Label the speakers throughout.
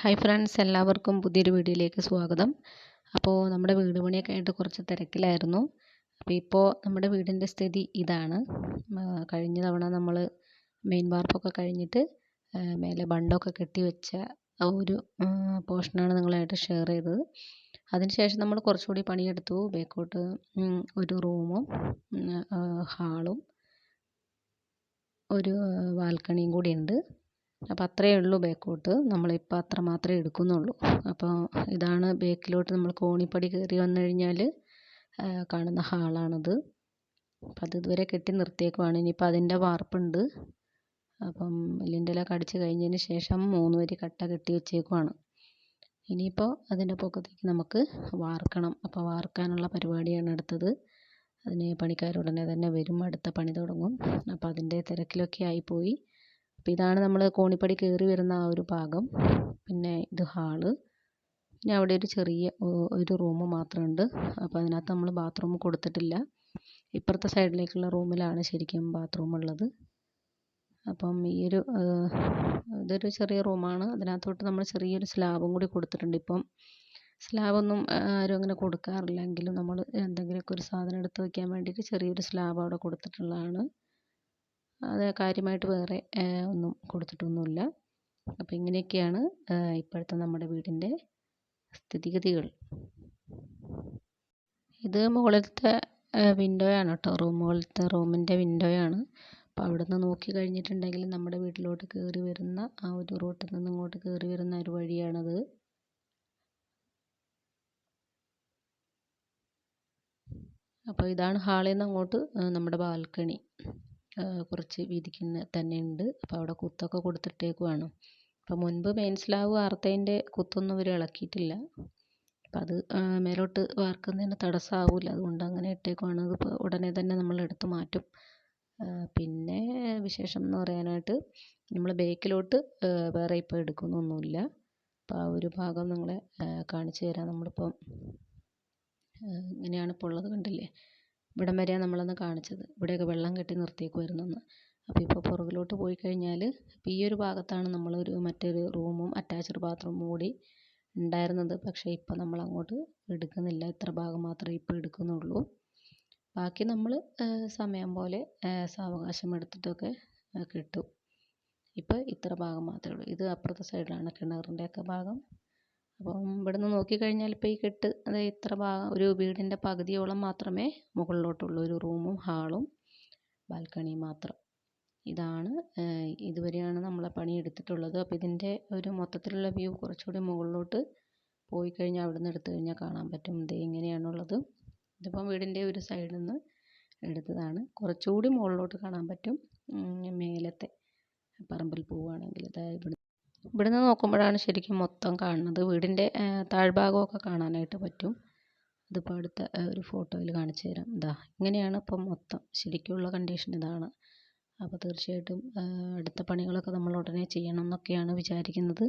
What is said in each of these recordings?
Speaker 1: Hi friends എല്ലാവർക്കും പുതിയൊരു വീഡിയോയിലേക്ക് സ്വാഗതം. അപ്പോൾ നമ്മുടെ വീട് പണിയൊക്കെ ആയിട്ട് കുറച്ച് തിരക്കിലായിരുന്നു. അപ്പോൾ ഇപ്പോൾ നമ്മുടെ വീടിന്റെ സ്ഥിതി ഇതാണ്. കഴിഞ്ഞ തവണ നമ്മൾ മെയിൻ വാർപ്പൊക്കെ കഴിഞ്ഞിട്ട് മേലെ ബണ്ടൊക്കെ കെട്ടി വെച്ച ഒരു പോർഷനാണ് നിങ്ങളായിട്ട് ഷെയർ ചെയ്തത്. അതിനുശേഷം നമ്മൾ കുറച്ചുകൂടി പണിയെടുത്തു. ബേക്കോട്ട് ഒരു റൂമും ഹാളും ഒരു ബാൽക്കണിയും കൂടി ഉണ്ട്. അപ്പോൾ അത്രയേ ഉള്ളൂ ബേക്കോട്ട് നമ്മളിപ്പോൾ അത്ര മാത്രമേ എടുക്കുന്നുള്ളൂ. അപ്പോൾ ഇതാണ് ബേക്കിലോട്ട് നമ്മൾ കോണിപ്പടി കയറി വന്നു കഴിഞ്ഞാൽ കാണുന്ന ഹാളാണിത്. അപ്പം അത് ഇതുവരെ കെട്ടി നിർത്തിയേക്കുവാണ്. ഇനിയിപ്പോൾ അതിന്റെ വാർപ്പുണ്ട്. അപ്പം ലിൻഡലൊക്കെ അടിച്ച് കഴിഞ്ഞതിന് ശേഷം മൂന്ന് വരി കട്ട കെട്ടി വെച്ചേക്കുവാണ്. ഇനിയിപ്പോൾ അതിന്റെ പൊക്കത്തേക്ക് നമുക്ക് വാർക്കണം. അപ്പോൾ വാർക്കാനുള്ള പരിപാടിയാണ് അടുത്തത്. അതിന് പണിക്കാർ ഉടനെ തന്നെ വരും. അടുത്ത പണി തുടങ്ങും. അപ്പോൾ അതിന്റെ തിരക്കിലൊക്കെ ആയിപ്പോയി. അപ്പോൾ ഇതാണ് നമ്മൾ കോണിപ്പടി കയറി വരുന്ന ആ ഒരു ഭാഗം. പിന്നെ ഇത് ഹാൾ. പിന്നെ അവിടെ ഒരു ചെറിയ ഒരു റൂം മാത്രമുണ്ട് അപ്പോൾ അതിനകത്ത് നമ്മൾ ബാത്റൂം കൊടുത്തിട്ടില്ല. ഇപ്പുറത്തെ സൈഡിലേക്കുള്ള റൂമിലാണ് ശരിക്കും ബാത്റൂം ഉള്ളത്. അപ്പം ഈ ഒരു ഇതൊരു ചെറിയ റൂമാണ്. അതിനകത്തോട്ട് നമ്മൾ ചെറിയൊരു സ്ലാബും കൂടി കൊടുത്തിട്ടുണ്ട് ഇപ്പം. സ്ലാബൊന്നും ആരും അങ്ങനെ കൊടുക്കാറില്ല. എങ്കിലും നമ്മൾ എന്തെങ്കിലുമൊക്കെ ഒരു സാധനം എടുത്ത് വയ്ക്കാൻ വേണ്ടിയിട്ട് ചെറിയൊരു സ്ലാബ് അവിടെ കൊടുത്തിട്ടുള്ളതാണ്. അത് കാര്യമായിട്ട് വേറെ ഒന്നും കൊടുത്തിട്ടൊന്നുമില്ല. അപ്പോൾ ഇങ്ങനെയൊക്കെയാണ് ഇപ്പോഴത്തെ നമ്മുടെ വീടിന്റെ സ്ഥിതിഗതികൾ. ഇത് മുകളിലത്തെ വിൻഡോയാണ് കേട്ടോ. റൂം മുകളിലത്തെ റൂമിന്റെ വിൻഡോയാണ് അപ്പോൾ അവിടെ നിന്ന് നോക്കി കഴിഞ്ഞിട്ടുണ്ടെങ്കിൽ നമ്മുടെ വീട്ടിലോട്ട് കയറി വരുന്ന ആ ഒരു റോട്ടിൽ നിന്ന് ഇങ്ങോട്ട് കയറി വരുന്ന ഒരു വഴിയാണത്. അപ്പോൾ ഇതാണ് ഹാളിൽ നിന്ന് അങ്ങോട്ട് നമ്മുടെ ബാൽക്കണി. കുറച്ച് വീതിക്ക് തന്നെ ഉണ്ട് അപ്പോൾ അവിടെ കുത്തൊക്കെ കൊടുത്തിട്ടേക്കുവാണ് അപ്പോൾ മുൻപ് മെയിൻ സ്ലാബ് വാർത്തതിന്റെ കുത്തൊന്നും ഇവർ ഇളക്കിയിട്ടില്ല. അപ്പോൾ അത് മേലോട്ട് വാർക്കുന്നതിന് തടസ്സമാവില്ല അതുകൊണ്ട് അങ്ങനെ ഇട്ടേക്കുവാണ് അതിപ്പോൾ ഉടനെ തന്നെ നമ്മൾ എടുത്ത് മാറ്റും. പിന്നെ വിശേഷം എന്ന് പറയാനായിട്ട് നമ്മൾ ബേക്കിലോട്ട് വേറെ ഇപ്പോൾ എടുക്കുന്നൊന്നുമില്ല. അപ്പോൾ ആ ഒരു ഭാഗം നിങ്ങളെ കാണിച്ചു തരാം. നമ്മളിപ്പം ഇങ്ങനെയാണ് ഇപ്പോൾ ഉള്ളത് കണ്ടില്ലേ? ഇവിടം വരെയാണ് നമ്മളന്ന് കാണിച്ചത്. ഇവിടെയൊക്കെ വെള്ളം കെട്ടി നിർത്തിയേക്കുമായിരുന്നു അന്ന് അപ്പോൾ ഇപ്പോൾ പുറകിലോട്ട് പോയി കഴിഞ്ഞാൽ ഇപ്പോൾ ഈ ഒരു ഭാഗത്താണ് നമ്മളൊരു മറ്റൊരു റൂമും അറ്റാച്ച്ഡ് ബാത്റൂമും കൂടി ഉണ്ടായിരുന്നത്. പക്ഷേ ഇപ്പോൾ നമ്മൾ അങ്ങോട്ട് എടുക്കുന്നില്ല. ഇത്ര ഭാഗം മാത്രമേ ഇപ്പോൾ എടുക്കുന്നുള്ളൂ. ബാക്കി നമ്മൾ സമയം പോലെ സാവകാശം എടുത്തിട്ടൊക്കെ കിട്ടും. ഇപ്പോൾ ഇത്ര ഭാഗം മാത്രമേ ഉള്ളൂ. ഇത് അപ്പുറത്തെ സൈഡിലാണ് കിണറിന്റെ ഒക്കെ ഭാഗം. അപ്പം ഇവിടുന്ന് നോക്കിക്കഴിഞ്ഞാൽ ഇപ്പോൾ ഈ കെട്ട് അത് ഇത്ര ഒരു വീടിന്റെ പകുതിയോളം മാത്രമേ മുകളിലോട്ടുള്ളൂ. ഒരു റൂമും ഹാളും ബാൽക്കണിയും മാത്രം. ഇതാണ് ഇതുവരെയാണ് നമ്മൾ പണി എടുത്തിട്ടുള്ളത്. അപ്പോൾ ഇതിന്റെ ഒരു മൊത്തത്തിലുള്ള വ്യൂ കുറച്ചുകൂടി മുകളിലോട്ട് പോയി കഴിഞ്ഞാൽ അവിടെ നിന്ന് എടുത്തു കഴിഞ്ഞാൽ കാണാൻ പറ്റും. ഇത് ഇങ്ങനെയാണുള്ളത്. ഇതിപ്പം വീടിന്റെ ഒരു സൈഡിൽ നിന്ന് എടുത്തതാണ്. കുറച്ചുകൂടി മുകളിലോട്ട് കാണാൻ പറ്റും. മേലത്തെ പറമ്പിൽ പോവുകയാണെങ്കിൽ. അതായത് ഇവിടെ ഇവിടുന്ന് നോക്കുമ്പോഴാണ് ശരിക്കും മൊത്തം കാണുന്നത്. വീടിന്റെ താഴ്ഭാഗമൊക്കെ കാണാനായിട്ട് പറ്റും. അതിപ്പോൾ അടുത്ത ഒരു ഫോട്ടോയിൽ കാണിച്ചു തരാം. ഇതാ ഇങ്ങനെയാണ് ഇപ്പം മൊത്തം. ശരിക്കുള്ള കണ്ടീഷൻ ഇതാണ്. അപ്പോൾ തീർച്ചയായിട്ടും അടുത്ത പണികളൊക്കെ നമ്മൾ ഉടനെ ചെയ്യണം എന്നൊക്കെയാണ് വിചാരിക്കുന്നത്.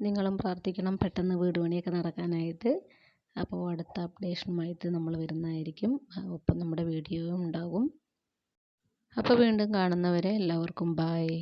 Speaker 1: നിങ്ങളും പ്രാർത്ഥിക്കണം പെട്ടെന്ന് വീട് പണിയൊക്കെ നടക്കാനായിട്ട്. അപ്പോൾ അടുത്ത അപ്ഡേഷനുമായിട്ട് നമ്മൾ വരുന്നതായിരിക്കും. ഒപ്പം നമ്മുടെ വീഡിയോയും ഉണ്ടാകും. അപ്പോൾ വീണ്ടും കാണുന്നവരെ എല്ലാവർക്കും ബായ്